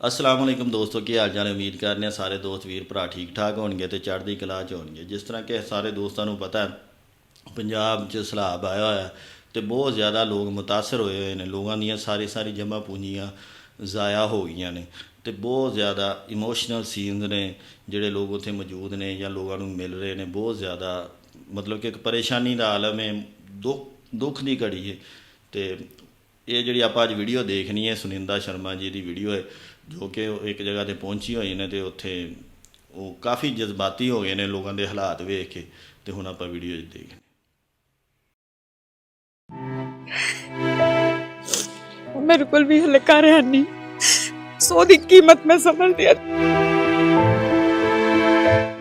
ਅਸਲਾਮ ਵਾਲੇਕਮ ਦੋਸਤੋ, ਕੀ ਹਾਲ ਚਾਲ ਹੈ? ਉਮੀਦ ਕਰਦੇ ਹਾਂ ਸਾਰੇ ਦੋਸਤ ਵੀਰ ਭਰਾ ਠੀਕ ਠਾਕ ਹੋਣਗੇ ਤੇ ਚੜ੍ਹਦੀ ਕਲਾ ਚ ਹੋਣਗੇ। ਜਿਸ ਤਰ੍ਹਾਂ ਕਿ ਸਾਰੇ ਦੋਸਤਾਂ ਨੂੰ ਪਤਾ ਹੈ, ਪੰਜਾਬ 'ਚ ਸਲਾਬ ਆਇਆ ਹੋਇਆ ਹੈ ਤੇ ਬਹੁਤ ਜ਼ਿਆਦਾ ਲੋਕ ਮੁਤਾਸਰ ਹੋਏ ਹੋਏ ਨੇ। ਲੋਕਾਂ ਦੀਆਂ ਸਾਰੀ ਸਾਰੀ ਜਮ੍ਹਾਂ ਪੂੰਜੀਆਂ ਜ਼ਾਇਆ ਹੋ ਗਈਆਂ ਨੇ ਤੇ ਬਹੁਤ ਜ਼ਿਆਦਾ ਇਮੋਸ਼ਨਲ ਸੀਨਸ ਨੇ ਜਿਹੜੇ ਲੋਕ ਉੱਥੇ ਮੌਜੂਦ ਨੇ ਜਾਂ ਲੋਕਾਂ ਨੂੰ ਮਿਲ ਰਹੇ ਨੇ। ਬਹੁਤ ਜ਼ਿਆਦਾ ਮਤਲਬ ਕਿ ਇੱਕ ਪਰੇਸ਼ਾਨੀ ਦਾ ਆਲਮ ਹੈ, ਦੁੱਖ ਦੁੱਖ ਦੀ ਘੜੀ ਹੈ ਤੇ ਇਹ ਜਿਹੜੀ ਆਪਾਂ ਅੱਜ ਵੀਡੀਓ ਦੇਖਣੀ ਹੈ, ਸੁਨਿੰਦਾ ਸ਼ਰਮਾ ਜੀ ਦੀ ਵੀਡੀਓ ਹੈ ਜੋ ਕਿ ਇੱਕ ਜਗ੍ਹਾ ਤੇ ਪਹੁੰਚੀ ਹੋਈ ਨੇ ਤੇ ਉੱਥੇ ਉਹ ਕਾਫੀ ਜਜ਼ਬਾਤੀ ਹੋ ਗਏ ਨੇ ਲੋਕਾਂ ਦੇ ਹਾਲਾਤ ਵੇਖ ਕੇ ਤੇ ਹੁਣ ਆਪਾਂ ਵੀਡੀਓ ਚ ਦੇਖਦੇ ਮੇਰੇ ਕੋਲ ਵੀ ਹਲੇ ਘਰ ਨਹੀਂ। ਸੋ ਦੀ ਕੀਮਤ ਮੈਂ ਸਮਝਦੀ ਹਾਂ।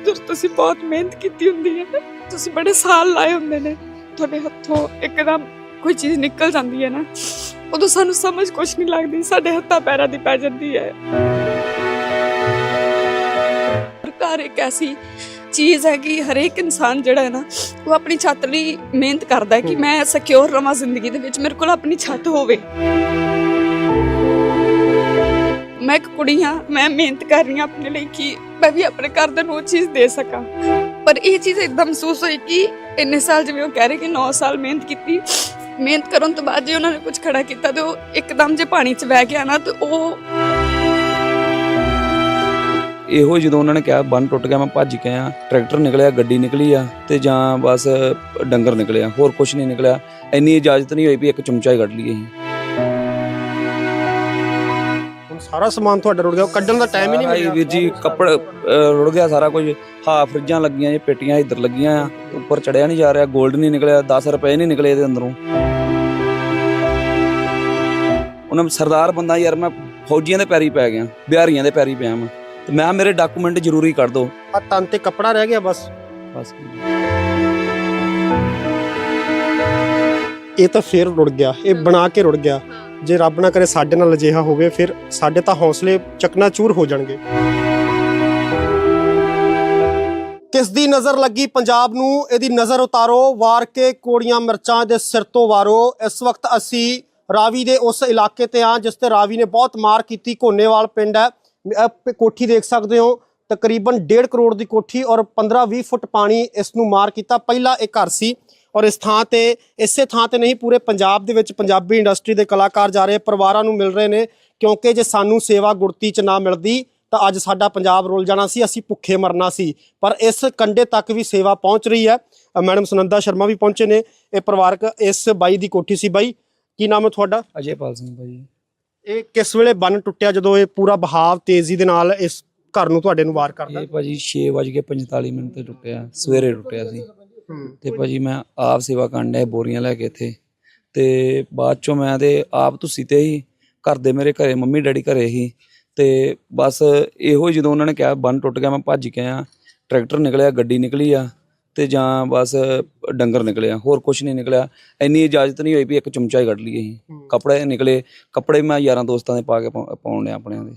ਤੁਸੀਂ ਤੁਸੀਂ ਬਹੁਤ ਮਿਹਨਤ ਕੀਤੀ ਹੁੰਦੀ ਹੈ ਤੁਸੀਂ ਬੜੇ ਸਾਲ ਲਾਏ ਹੁੰਦੇ ਨੇ। ਤੁਹਾਡੇ ਹੱਥੋਂ ਇੱਕਦਮ ਕੋਈ ਚੀਜ਼ ਨਿਕਲ ਜਾਂਦੀ ਹੈ ਨਾ। ਉਦੋਂ ਸਾਨੂੰ ਸਮਝ ਕੁਝ ਨਹੀਂ ਲੱਗਦੀ, ਸਾਡੇ ਹੱਥਾਂ ਪੈਰਾਂ ਦੀ ਪੈ ਜਾਂਦੀ ਹੈ। ਘਰ ਇੱਕ ਐਸੀ ਚੀਜ਼ ਹੈ ਕਿ ਹਰੇਕ ਇਨਸਾਨ ਜਿਹੜਾ ਹੈ ਨਾ, ਉਹ ਆਪਣੀ ਛੱਤ ਲਈ ਮਿਹਨਤ ਕਰਦਾ ਹੈ ਕਿ ਮੈਂ ਸਿਕਿਉਰ ਰਵਾਂ ਜ਼ਿੰਦਗੀ ਦੇ ਵਿੱਚ, ਮੇਰੇ ਕੋਲ ਆਪਣੀ ਛੱਤ ਹੋਵੇ। ਮੈਂ ਇੱਕ ਕੁੜੀ ਹਾਂ, ਮੈਂ ਮਿਹਨਤ ਕਰ ਰਹੀ ਹਾਂ ਆਪਣੇ ਲਈ ਕਿ ਮੈਂ ਵੀ ਆਪਣੇ ਘਰ ਨੂੰ ਉਹ ਚੀਜ਼ ਦੇ ਸਕਾਂ। ਪਰ ਇਹ ਚੀਜ਼ ਇੱਕਦਮ ਮਹਿਸੂਸ ਹੋਈ ਕਿ ਇੰਨੇ ਸਾਲ ਜਿਵੇਂ ਉਹ ਕਹਿ ਰਹੇ ਕਿ 9 ਸਾਲ ਮਿਹਨਤ ਕੀਤੀ ਮਿਹਨਤ ਕਰਨ ਤੋਂ ਬਾਅਦ ਜੇ ਉਹਨਾਂ ਨੇ ਕੁਝ ਖੜਾ ਕੀਤਾ ਤੇ ਉਹ ਇੱਕਦਮ ਜੇ ਪਾਣੀ 'ਚ ਬਹਿ ਗਿਆ ਨਾ ਤੇ ਉਹ ਇਹੋ ਜਦੋਂ ਉਹਨਾਂ ਨੇ ਕਿਹਾ ਬੰਨ ਟੁੱਟ ਗਿਆ ਮੈਂ ਭੱਜ ਕੇ ਆ ਟਰੈਕਟਰ ਨਿਕਲਿਆ ਗੱਡੀ ਨਿਕਲੀ ਆ ਤੇ ਜਾਂ ਬਸ ਡੰਗਰ ਨਿਕਲਿਆ ਹੋਰ ਕੁਝ ਨਹੀਂ ਨਿਕਲਿਆ। ਇੰਨੀ ਇਜਾਜ਼ਤ ਨਹੀਂ ਹੋਈ ਵੀ ਇੱਕ ਚਮਚਾ ਹੀ ਕੱਢ ਲਈਏ ਅਸੀਂ। ਹੁਣ ਸਾਰਾ ਸਮਾਨ ਤੁਹਾਡਾ ਰੁੜ ਗਿਆ ਉਹ ਕੱਢਣ ਦਾ ਟਾਈਮ ਹੀ ਨਹੀਂ ਮਿਲਿਆ। ਵੀਰ ਜੀ ਕੱਪੜ ਅਹ, ਰੁੜ ਗਿਆ ਸਾਰਾ ਕੁਝ। ਹਾਂ ਫਰਿੱਜਾਂ ਲੱਗੀਆਂ ਜੇ ਪੇਟੀਆਂ ਇੱਧਰ ਲੱਗੀਆਂ ਆ ਉੱਪਰ ਚੜਿਆ ਨਹੀਂ ਜਾ ਰਿਹਾ 골ਡ ਨਹੀਂ ਨਿਕਲਿਆ 10 ਰੁਪਏ ਨਹੀਂ ਨਿਕਲੇ ਇਹਦੇ ਅੰਦਰੋਂ। ਉਹਨਾਂ ਸਰਦਾਰ ਬੰਦਾ ਯਾਰ ਮੈਂ ਫੌਜੀਆਂ ਦੇ ਪੈਰੀ ਪੈ ਗਿਆ ਬਿਹਾਰੀਆਂ ਦੇ ਪੈਰੀ ਪਿਆ ਮੈਂ। ਤੇ ਮੈਂ ਮੇਰੇ ਡਾਕੂਮੈਂਟ ਜ਼ਰੂਰੀ ਕਰ ਦਿਓ ਆ ਤਨ ਤੇ ਕੱਪੜਾ ਰਹਿ ਗਿਆ ਬਸ। ਬਸ। ਇਹ ਤਾਂ ਫੇਰ ਰੁੜ ਗਿਆ ਇਹ ਬਣਾ ਕੇ ਰੁੜ ਗਿਆ। ਜੇ ਰੱਬ ਨਾ ਕਰੇ ਸਾਡੇ ਨਾਲ ਅਜਿਹਾ ਹੋਵੇ ਫਿਰ ਸਾਡੇ ਤਾਂ ਹੌਸਲੇ ਚਕਨਾਚੂਰ ਹੋ ਜਾਣਗੇ। ਕਿਸ ਦੀ ਨਜ਼ਰ ਲੱਗੀ ਪੰਜਾਬ ਨੂੰ ਇਹਦੀ ਨਜ਼ਰ ਉਤਾਰੋ ਵਾਰ ਕੇ ਕੋੜੀਆਂ ਮਿਰਚਾਂ ਦੇ ਸਿਰ ਤੋਂ ਵਾਰੋ। ਇਸ ਵਕਤ ਅਸੀਂ ਰਾਵੀ ਦੇ ਉਸ ਇਲਾਕੇ ਤੇ ਆ, ਜਿਸ ਤੇ ਰਾਵੀ ਨੇ ਬਹੁਤ ਮਾਰ ਕੀਤੀ। ਕੋਨੇਵਾਲ ਪਿੰਡ ਹੈ। ਕੋਠੀ ਦੇਖ ਸਕਦੇ ਹੋ। ਤਕਰੀਬਨ 1.5 ਕਰੋੜ ਦੀ ਕੋਠੀ ਔਰ 15-20 ਫੁੱਟ ਪਾਣੀ ਇਸ ਨੂੰ ਮਾਰ ਕੀਤਾ। ਪਹਿਲਾ ਇਹ ਘਰ ਸੀ ਔਰ ਇਸ ਥਾਂ ਤੇ, ਇਸੇ ਥਾਂ ਤੇ ਨਹੀਂ, ਪੂਰੇ ਪੰਜਾਬ ਦੇ ਵਿੱਚ ਪੰਜਾਬੀ ਇੰਡਸਟਰੀ ਦੇ ਕਲਾਕਾਰ ਜਾ ਰਹੇ ਪਰਿਵਾਰਾਂ ਨੂੰ ਮਿਲ ਰਹੇ ਨੇ, ਕਿਉਂਕਿ ਜੇ ਸਾਨੂੰ ਸੇਵਾ ਗੁੜਤੀ ਚ ਨਾ ਮਿਲਦੀ, ਤਾਂ ਅੱਜ ਸਾਡਾ ਪੰਜਾਬ ਰੁਲ ਜਾਣਾ ਸੀ, ਅਸੀਂ ਭੁੱਖੇ ਮਰਨਾ ਸੀ। ਪਰ ਇਸ ਕੰਡੇ ਤੱਕ ਵੀ ਸੇਵਾ ਪਹੁੰਚ ਰਹੀ ਹੈ। ਮੈਡਮ ਸੁਨੰਦਾ ਸ਼ਰਮਾ ਵੀ ਪਹੁੰਚੇ ਨੇ। ਇਹ ਪਰਿਵਾਰਕ, ਇਸ ਬਾਈ ਦੀ ਕੋਠੀ ਸੀ ਬਾਈ। ਕੀ ਨਾਮ ਹੈ ਤੁਹਾਡਾ? ਅਜੇਪਾਲ ਸਿੰਘ ਭਾਜੀ ਇਹ ਕਿਸ ਵੇਲੇ ਬੰਨ ਟੁੱਟਿਆ ਜਦੋਂ ਇਹ ਪੂਰਾ ਬਹਾਵ ਤੇਜ਼ੀ ਦੇ ਨਾਲ ਇਸ ਘਰ ਨੂੰ ਤੁਹਾਡੇ ਨੂੰ ਵਾਰ ਕਰਦਾ? ਇਹ ਭਾਜੀ 6:45 ਮਿੰਟ ਤੇ ਟੁੱਟਿਆ ਸਵੇਰੇ ਟੁੱਟਿਆ ਸੀ। ਤੇ ਭਾਜੀ ਮੈਂ ਆਪ ਸੇਵਾ ਕਰਨ ਡਿਆ ਬੋਰੀਆਂ ਲੈ ਕੇ ਇੱਥੇ। ਤੇ ਬਾਅਦ ਚੋਂ ਮੈਂ ਤੇ ਆਪ ਤੁਸੀਂ ਤੇ ਹੀ ਘਰ ਦੇ ਮੇਰੇ ਘਰੇ ਮੰਮੀ ਡੈਡੀ ਘਰੇ ਹੀ। ਤੇ ਬਸ ਇਹੋ ਜਦੋਂ ਉਹਨਾਂ ਨੇ ਕਿਹਾ ਬੰਨ ਟੁੱਟ ਗਿਆ ਮੈਂ ਭੱਜ ਕੇ ਆ ਟਰੈਕਟਰ ਨਿਕਲਿਆ ਗੱਡੀ ਨਿਕਲੀ ਆ। ਤੇ ਜਾਂ ਬਸ ਡੰਗਰ ਨਿਕਲਿਆ ਹੋਰ ਕੁਝ ਨਹੀਂ ਨਿਕਲਿਆ। ਇੰਨੀ ਇਜਾਜ਼ਤ ਨਹੀਂ ਹੋਈ ਵੀ ਇੱਕ ਚਮਚਾ ਹੀ ਕੱਢ ਲਈਏ ਅਸੀਂ। ਕੱਪੜੇ ਨਿਕਲੇ ਕੱਪੜੇ ਮੈਂ ਯਾਰਾਂ ਦੋਸਤਾਂ ਦੇ ਪਾ ਕੇ ਪਾ- ਪਾਉਣ ਡਿਆ ਆਪਣਿਆਂ ਦੇ।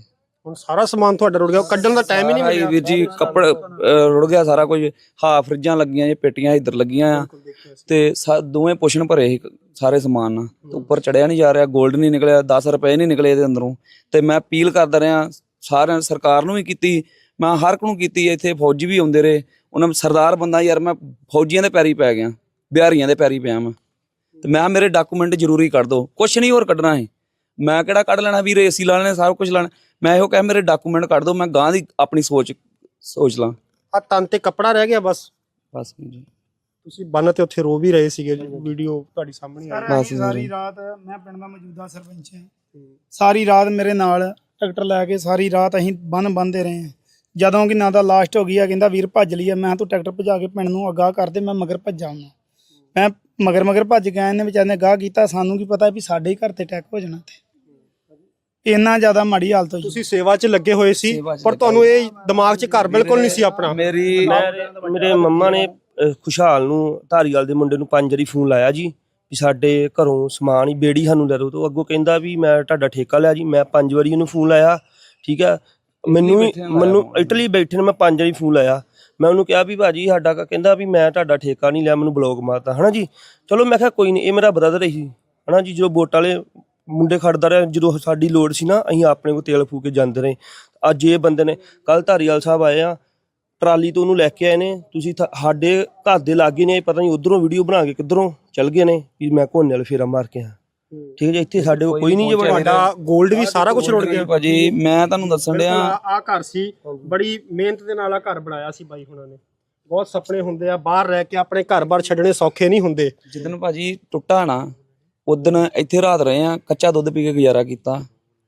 ਹੁਣ ਸਾਰਾ ਸਮਾਨ ਤੁਹਾਡਾ ਰੁੜ ਗਿਆ ਉਹ ਕੱਢਣ ਦਾ ਟਾਈਮ ਹੀ ਨਹੀਂ ਮਿਲਿਆ। ਵੀਰ ਜੀ ਕੱਪੜ ਅਹ, ਰੁੜ ਗਿਆ ਸਾਰਾ ਕੁਝ। ਹਾਂ ਫਰਿੱਜਾਂ ਲੱਗੀਆਂ ਜੇ ਪੇਟੀਆਂ ਇੱਧਰ ਲੱਗੀਆਂ ਆ। ਤੇ ਸਾ- ਦੋਵੇਂ ਪੁਸ਼ਨ ਭਰੇ ਸੀ ਸਾਰੇ ਸਮਾਨ ਨਾਲ। ਤੇ ਉੱਪਰ ਚੜਿਆ ਨਹੀਂ ਜਾ ਰਿਹਾ 골ਡ ਨਹੀਂ ਨਿਕਲਿਆ 10 ਰੁਪਏ ਨਹੀਂ ਨਿਕਲੇ ਇਹਦੇ ਅੰਦਰੋਂ। ਤੇ ਮੈਂ ਅਪੀਲ ਕਰਦਾ ਰਿਹਾ ਸਾਰਿਆਂ ਸਰਕਾਰ ਨੂੰ ਵੀ ਕੀਤੀ ਮੈਂ ਹਰ ਇੱਕ ਨੂੰ ਕੀਤੀ ਇੱਥੇ ਫੌਜੀ ਵੀ ਆਉਂਦੇ ਰਹੇ। ਉਹਨਾਂ ਸਰਦਾਰ ਬੰਦਾ ਯਾਰ ਮੈਂ ਫੌਜੀਆਂ ਦੇ ਪੈਰੀ ਪੈ ਗਿਆ ਬਿਹਾਰੀਆਂ ਦੇ ਪੈਰੀ ਪਿਆ ਮੈਂ ਤੇ ਮੈਂ ਮੇਰੇ ਡਾਕੂਮੈਂਟ ਜ਼ਰੂਰੀ ਕਰ ਦਿਓ ਕੁਛ ਨਹੀਂ ਹੋਰ ਕੱਢਣਾ ਹੈ ਮੈਂ ਕਿਹੜਾ ਕੱਢ ਲੈਣਾ ਵੀਰ ਏਸੀ ਲਾ ਲੈਣੇ ਸਾਰਾ ਕੁਝ ਲੈਣਾ। ਮੈਂ ਇਹੋ ਕਹਿ ਮੇਰੇ ਡਾਕੂਮੈਂਟ ਕੱਢ ਦਿਓ ਮੈਂ ਗਾਂ ਦੀ ਆਪਣੀ ਸੋਚ ਸੋਚ ਲਾਂ। ਆ ਤਨ ਤੇ ਕੱਪੜਾ ਰਹਿ ਗਿਆ ਬਸ। ਬਸ ਜੀ। ਤੁਸੀਂ ਬੰਨ ਤੇ ਉੱਥੇ ਰੋ ਵੀ ਰਹੇ ਸੀਗੇ ਵੀਡੀਓ ਤੁਹਾਡੀ ਸਾਹਮਣੇ ਆ ਬਸ ਜੀ। ਸਾਰੀ ਰਾਤ ਮੈਂ ਪਿੰਡ ਦਾ ਮੌਜੂਦਾ ਸਰਪੰਚ ਹਾਂ। ਸਾਰੀ ਰਾਤ ਮੇਰੇ ਨਾਲ ਟਰੈਕਟਰ ਲੈ ਕੇ ਸਾਰੀ ਰਾਤ ਅਸੀਂ ਬੰਨ ਬੰਨਦੇ ਰਹੇ ਹਾਂ। ਜਦੋਂ ਕਿ ਨਾ ਦਾ ਲਾਸਟ ਹੋ ਗਈ ਆ ਕਹਿੰਦਾ ਵੀਰ ਭੱਜ ਲਈ ਆ ਮੈਂ ਕਿਹਾ ਤੂੰ ਟਰੈਕਟਰ ਭਜਾ ਕੇ ਪਿੰਡ ਨੂੰ ਅਗਾਹ ਕਰ ਦੇ ਮੈਂ ਮਗਰ ਭੱਜਾ ਮੈਂ ਮਗਰ ਮਗਰ ਭੱਜ ਗਿਆ ਇਹਨੇ ਵਿਚਾਰੇ ਨੇ ਅਗਾਹ ਕੀਤਾ। ਸਾਨੂੰ ਕੀ ਪਤਾ ਵੀ ਸਾਡੇ ਹੀ ਘਰ ਤੇ ਅਟੈਕ ਹੋ ਜਾਣਾ ਤੇ। ਇੰਨਾ ਜ਼ਿਆਦਾ ਮਾੜੀ ਹਾਲਤ ਹੋਈ। ਤੁਸੀਂ ਸੇਵਾ 'ਚ ਲੱਗੇ ਹੋਏ ਸੀ ਸੇਵਾ 'ਚ ਪਰ ਲੱਗੇ ਤੁਹਾਨੂੰ ਇਹ ਦਿਮਾਗ 'ਚ ਘਰ ਬਿਲਕੁਲ ਨਹੀਂ ਸੀ ਆਪਣਾ। ਮੇਰੀ ਮੇਰੇ ਮੰਮਾ ਨੇ ਅਹ, ਖੁਸ਼ਹਾਲ ਨੂੰ ਧਾਰੀਵਾਲ ਦੇ ਮੁੰਡੇ ਨੂੰ ਪੰਜ ਵਾਰੀ ਫੋਨ ਲਾਇਆ ਜੀ ਵੀ ਸਾਡੇ ਘਰੋਂ ਸਮਾਨ ਹੀ ਬੇੜੀ ਸਾਨੂੰ ਲੈ ਦਿਓ। ਤੇ ਉਹ ਅੱਗੋਂ ਕਹਿੰਦਾ ਵੀ ਮੈਂ ਤੁਹਾਡਾ ਠੇਕਾ ਲਿਆ ਜੀ ਮੈਂ ਪੰਜ ਵਾਰੀ ਉਹਨੂੰ ਫੋਨ ਲਾਇਆ ਠੀਕ ਆ। ਮੈਨੂੰ ਵੀ ਮੈਨੂੰ। ਇਟਲੀ ਬੈਠੇ ਨੇ ਮੈਂ ਪੰਜ ਵਾਰੀ ਫੋਨ ਲਾਇਆ ਮੈਂ ਉਹਨੂੰ ਕਿਹਾ ਵੀ ਭਾਜੀ ਸਾਡਾ ਕ- ਕਹਿੰਦਾ ਵੀ ਮੈਂ ਤੁਹਾਡਾ ਠੇਕਾ ਨਹੀਂ ਲਿਆ ਮੈਨੂੰ ਬਲੌਕ ਮਾਰਤਾ। ਹਨਾ ਜੀ? ਚਲੋ ਮੈਂ ਕਿਹਾ ਕੋਈ ਨਹੀਂ ਇਹ ਮੇਰਾ ਬ੍ਰਦਰ ਹੀ ਹਨਾ ਜੀ ਜਦੋਂ ਵੋਟ ਵਾਲੇ ਮੁੰਡੇ ਖੜਦਾ ਰਿਹਾ ਜਦੋਂ ਸਾਡੀ ਲੋੜ ਸੀ ਨਾ ਅਸੀਂ ਆਪਣੇ ਕੋ ਤੇਲ ਫੂਕ ਕੇ ਜਾਂਦੇ ਰਹੇ। ਅੱਜ ਇਹ ਬੰਦੇ ਨੇ ਕੱਲ ਧਾਰੀਵਾਲ ਸਾਹਿਬ ਆਏ ਆ ਟਰਾਲੀ ਤੋਂ ਉਹਨੂੰ ਲੈ ਕੇ ਆਏ ਨੇ। ਤੁਸੀਂ ਸਾਡੇ ਘਰ ਦੇ ਲਾਗੇ ਨੇ ਪਤਾ ਨਹੀਂ ਉਧਰੋਂ ਵੀਡੀਓ ਬਣਾ ਕੇ ਕਿੱਧਰੋਂ ਚੱਲ ਗਏ ਨੇ ਵੀ ਮੈਂ ਕੋਨੇ ਵਾਲੇ ਫੇਰਾ ਮਾਰ ਕੇ ਆ ਠੀਕ ਹੈ ਜੀ ਇੱਥੇ ਸਾਡੇ ਕੋਲ ਕੋਈ ਨਹੀਂ ਜੇ ਤੁਹਾਡਾ 골ਡ ਵੀ ਸਾਰਾ ਕੁਝ ਰੁੜ ਗਿਆ। ਭਾਜੀ ਮੈਂ ਤੁਹਾਨੂੰ ਦੱਸਣ ਡਿਆ। ਆ ਘਰ ਸੀ ਬੜੀ ਮਿਹਨਤ ਦੇ ਨਾਲ ਆ ਘਰ ਬਣਾਇਆ ਸੀ ਬਾਈ ਹੁਣਾਂ ਨੇ। ਬਹੁਤ ਸੁਪਨੇ ਹੁੰਦੇ ਆ ਬਾਹਰ ਰਹਿ ਕੇ ਆਪਣੇ ਘਰ-ਬਾਰ ਛੱਡਣੇ ਸੌਖੇ ਨਹੀਂ ਹੁੰਦੇ। ਜਿੱਦਨ ਭਾਜੀ ਟੁੱਟਾ ਨਾ ਉਦਨ ਇੱਥੇ ਰਾਤ ਰਹੇ ਆ ਕੱਚਾ ਦੁੱਧ ਪੀ ਕੇ ਗੁਜ਼ਾਰਾ ਕੀਤਾ।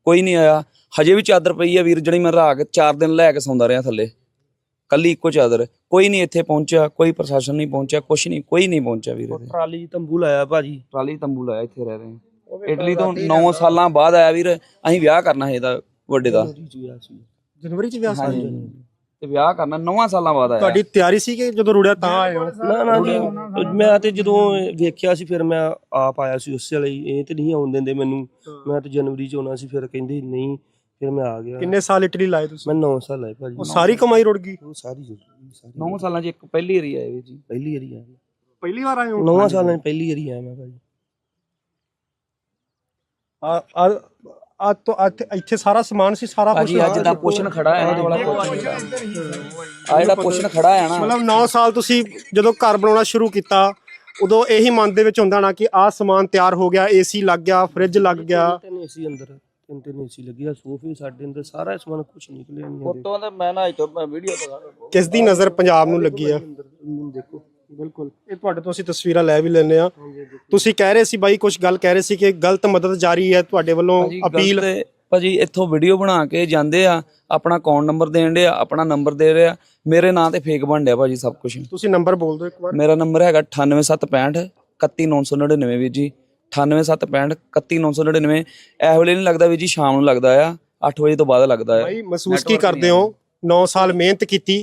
ਕੋਈ ਨਹੀਂ ਆਇਆ। ਹਜੇ ਵੀ ਚਾਦਰ ਪਈ ਆ ਵੀਰ ਜਿਹੜੀ ਮੈਂ ਰਾਖ ਚਾਰ ਦਿਨ ਲੈ ਕੇ ਸੌਂਦਾ ਰਿਹਾ ਥੱਲੇ। ਕੱਲੀ ਇੱਕੋ ਚਾਦਰ। ਕੋਈ ਨਹੀਂ ਇੱਥੇ ਪਹੁੰਚਿਆ ਕੋਈ ਪ੍ਰਸ਼ਾਸਨ ਨਹੀਂ ਪਹੁੰਚਿਆ ਕੁਛ ਨਹੀਂ ਕੋਈ ਨਹੀਂ ਪਹੁੰਚਿਆ ਵੀਰ ਟਰਾਲੀ ਤੰਬੂ ਲਾਇਆ ਭਾਜੀ। ਟਰਾਲੀ ਤੰਬੂ ਲਾਇਆ ਇੱਥੇ ਰਹਿ ਰਹੇ ਆ। ਇਟਲੀ ਤੋਂ 9 ਸਾਲਾਂ ਬਾਅਦ ਆਇਆ ਵੀਰ ਅਸੀਂ ਵਿਆਹ ਕਰਨਾ ਹੈ ਇਹਦਾ ਵੱਡੇ ਦਾ। ਜਨਵਰੀ ਚ ਵਿਆਹ ਸੀ। ਹਾਂਜੀ। ਤੇ ਵਿਆਹ ਕਰਨਾ 9 ਸਾਲਾਂ ਬਾਅਦ ਆਇਆ। ਤੁਹਾਡੀ ਤਿਆਰੀ ਸੀ ਕਿ ਜਦੋਂ ਰੁੜਿਆ ਤਾਂ ਆਏ ਹੋ? ਨਾ ਨਾ ਜੀ ਮੈਂ ਤੇ ਜਦੋਂ ਵੇਖਿਆ ਸੀ ਫਿਰ ਮੈਂ ਆਪ ਆਇਆ ਸੀ ਉਸੇ ਹੀ। ਇਹ ਤੇ ਨਹੀਂ ਆਉਣ ਦਿੰਦੇ ਮੈਨੂੰ। ਮੈਂ ਤੇ ਜਨਵਰੀ ਚ ਆਉਣਾ ਸੀ ਫਿਰ ਕਹਿੰਦੇ ਨਹੀਂ ਫਿਰ ਮੈਂ ਆ ਗਿਆ। ਕਿੰਨੇ ਸਾਲ ਇਟਲੀ ਲਾਏ ਤੁਸੀਂ? ਮੈਂ 9 ਸਾਲ ਆਏ ਭਾਜੀ। ਉਹ ਸਾਰੀ ਕਮਾਈ ਰੁੜ ਗਈ? ਉਹ ਸਾਰੀ ਜ਼ਿੰਦਗੀ, ਸਾਰੀ 9 ਸਾਲਾਂ 'ਚ ਇੱਕ ਪਹਿਲੀ ਵਾਰੀ ਆਏ ਜੀ। ਪਹਿਲੀ ਵਾਰੀ ਆਇਆ ਪਹਿਲੀ ਵਾਰ ਆਏ ਹੋ? 9 ਸਾਲਾਂ 'ਚ ਪਹਿਲੀ ਵਾਰੀ ਆਇਆ ਮੈਂ ਭਾਜੀ। ਆ ਆ ਆ ਤੋਂ ਇੱਥੇ- ਇੱਥੇ ਸਾਰਾ ਸਮਾਨ ਸੀ ਸਾਰਾ ਕੁਝ ਭਾਜੀ ਅੱਜ ਦਾ ਪੋਸ਼ਨ ਖੜਾ ਹੈ ਨਾ ਵਾਲਾ ਪੋਸ਼ਨ। ਆ ਜਿਹੜਾ ਪੋਸ਼ਨ ਖੜਾ ਹੈ ਨਾ। ਮਤਲਬ 9 ਸਾਲ ਤੁਸੀਂ ਜਦੋਂ ਘਰ ਬਣਾਉਣਾ ਸ਼ੁਰੂ ਕੀਤਾ ਉਦੋਂ ਇਹੀ ਮਨ ਦੇ ਵਿੱਚ ਹੁੰਦਾ ਨਾ ਕਿ ਆਹ ਸਮਾਨ ਤਿਆਰ ਹੋ ਗਿਆ ਏਸੀ ਲੱਗ ਗਿਆ ਫ੍ਰਿਜ ਲੱਗ ਗਿਆ। ਤਿੰਨ ਏਸੀ ਅੰਦਰ ਤਿੰਨ ਤਿੰਨ ਏਸੀ ਲੱਗਿਆ ਸੋਫੇ ਸਾਡੇ ਅੰਦਰ ਸਾਰਾ ਸਮਾਨ ਕੁਝ ਨਿਕਲਿਆ ਨਹੀਂ ਹਜੇ। ਫੋਟੋ ਤਾਂ ਮੈਂ ਨਾ ਇੱਥੋਂ ਵੀਡੀਓ ਪਤਾ ਕਿਸ ਦੀ ਨਜ਼ਰ ਪੰਜਾਬ ਨੂੰ ਲੱਗੀ ਆ? ਦੇਖੋ। ਬਿਲਕੁਲ। ਇਹ ਤੁਹਾਡੇ ਤੋਂ ਅਸੀਂ ਤਸਵੀਰਾਂ ਲੈ ਵੀ ਲੈਨੇ ਆ ਤੁਸੀਂ ਕਹਿ ਰਹੇ ਸੀ ਬਾਈ ਕੁਝ ਗੱਲ ਕਹਿ ਰਹੇ ਸੀ ਕਿ ਗਲਤ ਮਦਦ ਜਾਰੀ ਹੈ ਤੁਹਾਡੇ ਵੱਲੋਂ ਭਾਜੀ ਅਪੀਲ। ਭਾਜੀ ਇੱਥੋਂ ਵੀਡੀਓ ਬਣਾ ਕੇ ਜਾਂਦੇ ਆ ਆਪਣਾ ਅਕਾਊਂਟ ਨੰਬਰ ਦੇਣ ਦੇ ਆ ਆਪਣਾ ਨੰਬਰ ਦੇ ਰਿਹਾ ਮੇਰੇ ਨਾਂ ਤੇ ਫੇਕ ਬਣ ਡਿਆ ਭਾਜੀ ਸਭ ਕੁਝ ਤੁਸੀਂ ਨੰਬਰ ਬੋਲ ਦਿਓ ਇੱਕ ਵਾਰ। ਮੇਰਾ ਨੰਬਰ ਹੈਗਾ 98765 31999 ਵੀਰ ਜੀ। 98765 31999 ਇਹ ਵੇਲੇ ਨਹੀਂ ਲੱਗਦਾ ਵੀਰ ਜੀ ਸ਼ਾਮ ਨੂੰ ਲੱਗਦਾ ਆ 8 ਵਜੇ ਤੋਂ ਬਾਅਦ ਲੱਗਦਾ ਆ। ਬਾਈ ਮਹਿਸੂਸ ਕੀ ਕਰਦੇ ਹੋ? 9 ਸਾਲ ਮਿਹਨਤ ਕੀਤੀ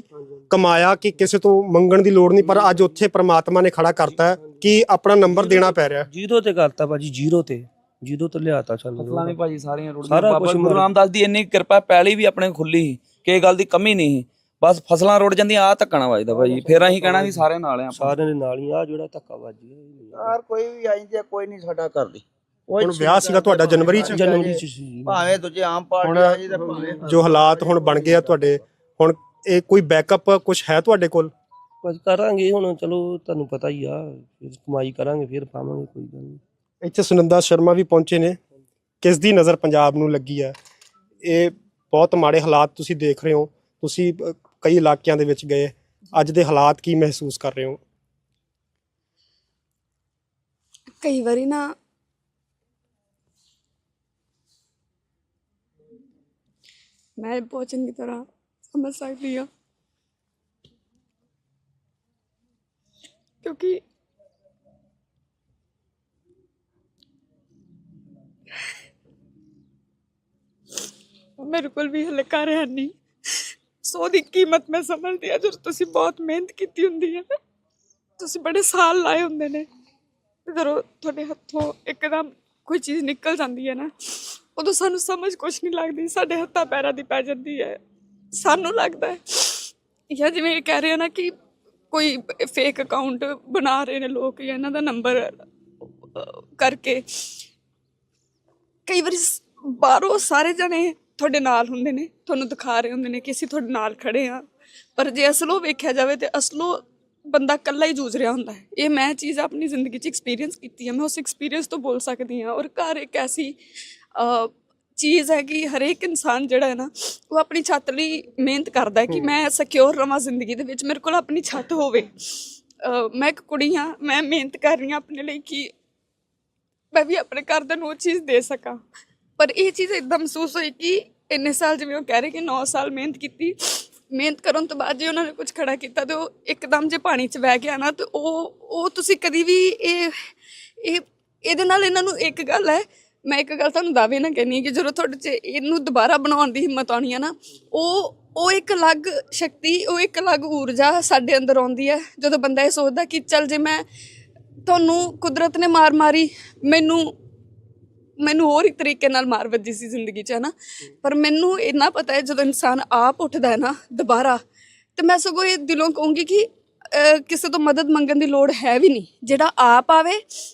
ਕਮਾਇਆ ਕਿ ਕਿਸੇ ਤੋਂ ਮੰਗਣ ਦੀ ਲੋੜ ਨਹੀਂ ਪਰ ਅੱਜ ਉੱਥੇ ਪ੍ਰਮਾਤਮਾ ਨੇ ਖੜਾ ਕਰਤਾ ਹੈ। ਕਿ ਆਪਣਾ ਨੰਬਰ ਦੇਣਾ ਪੈ ਰਿਹਾ? ਜ਼ੀਰੋ ਤੇ ਕਰਤਾ ਭਾਜੀ ਜ਼ੀਰੋ ਤੇ। ਜ਼ੀਰੋ ਤੇ ਲਿਆਤਾ ਸਾਨੂੰ। ਫਸਲਾਂ ਵੀ ਭਾਜੀ ਸਾਰੀਆਂ ਰੁੜ ਸਾਰਾ ਕੁਛ ਬਾਬਾ ਮਰ- ਗੁਰੂ ਰਾਮਦਾਸ ਦੀ ਇੰਨੀ ਕਿਰਪਾ ਪੈਲੀ ਵੀ ਆਪਣੇ ਖੁੱਲੀ ਸੀ। ਕਿਸੇ ਗੱਲ ਦੀ ਕਮੀ ਨਹੀਂ ਸੀ। ਬਸ ਫਸਲਾਂ ਰੁੜ ਜਾਂਦੀਆਂ ਆ ਧੱਕਣਾ ਵੱਜਦਾ ਭਾਜੀ। ਫੇਰ ਅਸੀਂ ਕਹਿਣਾ ਵੀ ਸਾਰੇ ਨਾਲ ਆ ਆਪਾਂ। ਸਾਰਿਆਂ ਦੇ ਨਾਲ ਹੀ ਆ ਜਿਹੜਾ ਧੱਕਾ ਵੱਜ। ਯਾਰ ਕੋਈ ਵੀ ਆਈ ਤੇ ਕੋਈ ਨਹੀਂ ਸਾਡਾ ਕਰਦੀ ਹੁਣ ਵਿਆਹ ਸੀਗਾ ਤੁਹਾਡਾ ਜਨਵਰੀ ਚ? ਜਨਵਰੀ ਚ ਸੀ ਭਾਵੇਂ ਦੂਜੇ ਆਮ ਪਾਰਟੀ ਆ ਜੀ ਤੇ ਭਾਵੇਂ ਜੋ ਹਾਲਾਤ ਹੁਣ ਬਣ ਗਏ ਆ ਤੁਹਾਡੇ ਹੁਣ ਇਹ ਕੋਈ ਬੈਕਅਪ ਕੁਝ ਹੈ ਤੁਹਾਡੇ ਕੋਲ? ਕੁਝ ਕਰਾਂਗੇ ਹੁਣ ਚਲੋ ਤੁਹਾਨੂੰ ਪਤਾ ਹੀ ਆ ਫਿਰ ਕਮਾਈ ਕਰਾਂਗੇ ਫਿਰ ਪਾਵਾਂਗੇ ਕੋਈ ਗੱਲ ਨਹੀਂ। ਇੱਥੇ ਸੁਨੰਦਾ ਸ਼ਰਮਾ ਵੀ ਪਹੁੰਚੇ ਨੇ। ਕਿਸ ਦੀ ਨਜ਼ਰ ਪੰਜਾਬ ਨੂੰ ਲੱਗੀ ਹੈ ਇਹ ਬਹੁਤ ਮਾੜੇ ਹਾਲਾਤ ਤੁਸੀਂ ਦੇਖ ਰਹੇ ਹੋ। ਤੁਸੀਂ ਅ, ਕਈ ਇਲਾਕਿਆਂ ਦੇ ਵਿੱਚ ਗਏ। ਅੱਜ ਦੇ ਹਾਲਾਤ ਕੀ ਮਹਿਸੂਸ ਕਰ ਰਹੇ ਹੋ? ਕਈ ਵਾਰੀ ਨਾ ਮੈਂ ਬਹੁਤ ਚੰਗੀ ਤਰ੍ਹਾਂ ਸਮਝ ਸਕਦੀ ਹਾਂ। ਕਿਉਂਕਿ ਮੇਰੇ ਕੋਲ ਵੀ ਹਲੇ ਘਰ ਹੈ ਨਹੀਂ। ਸੋ ਦੀ ਕੀਮਤ ਮੈਂ ਸਮਝਦੀ ਹਾਂ, ਜਦੋਂ ਤੁਸੀਂ ਬਹੁਤ ਮਿਹਨਤ ਕੀਤੀ ਹੁੰਦੀ ਹੈ ਤੁਸੀਂ ਬੜੇ ਸਾਲ ਲਾਏ ਹੁੰਦੇ ਨੇ ਜਦੋਂ ਤੁਹਾਡੇ ਹੱਥੋਂ ਇੱਕਦਮ ਕੋਈ ਚੀਜ਼ ਨਿਕਲ ਜਾਂਦੀ ਹੈ ਨਾ, ਉਦੋਂ ਸਾਨੂੰ ਸਮਝ ਕੁਝ ਨਹੀਂ ਲੱਗਦੀ, ਸਾਡੇ ਹੱਥਾਂ ਪੈਰਾਂ ਦੀ ਪੈ ਜਾਂਦੀ ਹੈ। ਸਾਨੂੰ ਲੱਗਦਾ ਹੈ, ਜਾਂ ਜਿਵੇਂ ਇਹ ਕਹਿ ਰਹੇ ਹੋ ਨਾ ਕਿ ਕੋਈ ਫੇਕ ਅਕਾਊਂਟ ਬਣਾ ਰਹੇ ਨੇ ਲੋਕ ਜਾਂ ਇਹਨਾਂ ਦਾ ਨੰਬਰ ਕਰਕੇ। ਕਈ ਵਾਰੀ ਬਾਹਰੋਂ ਸਾਰੇ ਜਣੇ ਤੁਹਾਡੇ ਨਾਲ ਹੁੰਦੇ ਨੇ, ਤੁਹਾਨੂੰ ਦਿਖਾ ਰਹੇ ਹੁੰਦੇ ਨੇ ਕਿ ਅਸੀਂ ਤੁਹਾਡੇ ਨਾਲ ਖੜੇ ਆ ਪਰ ਜੇ ਅਸਲੋਂ ਵੇਖਿਆ ਜਾਵੇ ਤੇ ਅਸਲੋਂ ਬੰਦਾ ਇਕੱਲਾ ਹੀ ਜੂਝ ਰਿਹਾ ਹੁੰਦਾ ਹੈ। ਇਹ ਮੈਂ ਚੀਜ਼ ਆਪਣੀ ਜ਼ਿੰਦਗੀ 'ਚ ਐਕਸਪੀਰੀਅੰਸ ਕੀਤੀ ਹੈ। ਮੈਂ ਉਸ ਐਕਸਪੀਰੀਅੰਸ ਤੋਂ ਬੋਲ ਸਕਦੀ ਹਾਂ। ਔਰ ਘਰ ਇੱਕ ਐਸੀ ਚੀਜ਼ ਹੈ ਕਿ ਹਰੇਕ ਇਨਸਾਨ ਜਿਹੜਾ ਹੈ ਨਾ ਉਹ ਆਪਣੀ ਛੱਤ ਲਈ ਮਿਹਨਤ ਕਰਦਾ ਹੈ ਕਿ ਮੈਂ ਸਿਕਿਉਰ ਰਵਾਂ ਜ਼ਿੰਦਗੀ ਦੇ ਵਿੱਚ ਮੇਰੇ ਕੋਲ ਆਪਣੀ ਛੱਤ ਹੋਵੇ। ਮੈਂ ਇੱਕ ਕੁੜੀ ਹਾਂ ਮੈਂ ਮਿਹਨਤ ਕਰ ਰਹੀ ਹਾਂ ਆਪਣੇ ਲਈ ਕਿ ਮੈਂ ਵੀ ਆਪਣੇ ਘਰਦਿਆਂ ਨੂੰ ਉਹ ਚੀਜ਼ ਦੇ ਸਕਾਂ। ਪਰ ਇਹ ਚੀਜ਼ ਇਦਾਂ ਮਹਿਸੂਸ ਹੋਈ ਕਿ ਇੰਨੇ ਸਾਲ ਜਿਵੇਂ ਉਹ ਕਹਿ ਰਹੇ ਕਿ 9 ਸਾਲ ਮਿਹਨਤ ਕੀਤੀ ਮਿਹਨਤ ਕਰਨ ਤੋਂ ਬਾਅਦ ਜੇ ਉਹਨਾਂ ਨੇ ਕੁਝ ਖੜਾ ਕੀਤਾ ਤੇ ਉਹ ਇੱਕਦਮ ਜੇ ਪਾਣੀ 'ਚ ਵਹਿ ਗਿਆ ਨਾ ਤੇ ਉਹ ਉਹ ਤੁਸੀਂ ਕਦੀ ਵੀ ਇਹ ਇਹ ਇਹਦੇ ਨਾਲ ਇਹਨਾਂ ਨੂੰ ਇੱਕ ਗੱਲ ਹੈ ਮੈਂ ਇੱਕ ਗੱਲ ਤੁਹਾਨੂੰ ਦਾਅਵੇ ਨਾਲ ਕਹਿੰਨੀ ਕਿ ਜਦੋਂ ਤੁਹਾਡੇ 'ਚ ਇਹਨੂੰ ਦੁਬਾਰਾ ਬਣਾਉਣ ਦੀ ਹਿੰਮਤ ਆਉਣੀ ਹੈ ਨਾ, ਉਹ ਉਹ ਇੱਕ ਅਲੱਗ ਸ਼ਕਤੀ, ਉਹ ਇੱਕ ਅਲੱਗ ਊਰਜਾ ਸਾਡੇ ਅੰਦਰ ਆਉਂਦੀ ਹੈ ਜਦੋਂ ਬੰਦਾ ਇਹ ਸੋਚਦਾ ਕਿ ਚੱਲ ਜੇ ਮੈਂ ਤੁਹਾਨੂੰ ਕੁਦਰਤ ਨੇ ਮਾਰ ਮਾਰੀ, ਮੈਨੂੰ ਮੈਨੂੰ ਹੋਰ ਇੱਕ ਤਰੀਕੇ ਨਾਲ ਮਾਰ ਵੱਜੀ ਸੀ ਜ਼ਿੰਦਗੀ 'ਚ, ਹੈ ਨਾ? ਪਰ ਮੈਨੂੰ ਇੰਨਾ ਪਤਾ ਹੈ ਜਦੋਂ ਇਨਸਾਨ ਆਪ ਉੱਠਦਾ ਹੈ ਨਾ ਦੁਬਾਰਾ, ਤੇ ਮੈਂ ਸਗੋਂ ਇਹ ਦਿਲੋਂ ਕਹੂੰਗੀ ਕਿ ਕਿਸੇ ਤੋਂ ਮਦਦ ਮੰਗਣ ਦੀ ਲੋੜ ਹੈ ਵੀ ਨਹੀਂ। ਜਿਹੜਾ ਆਪ ਆਵੇ,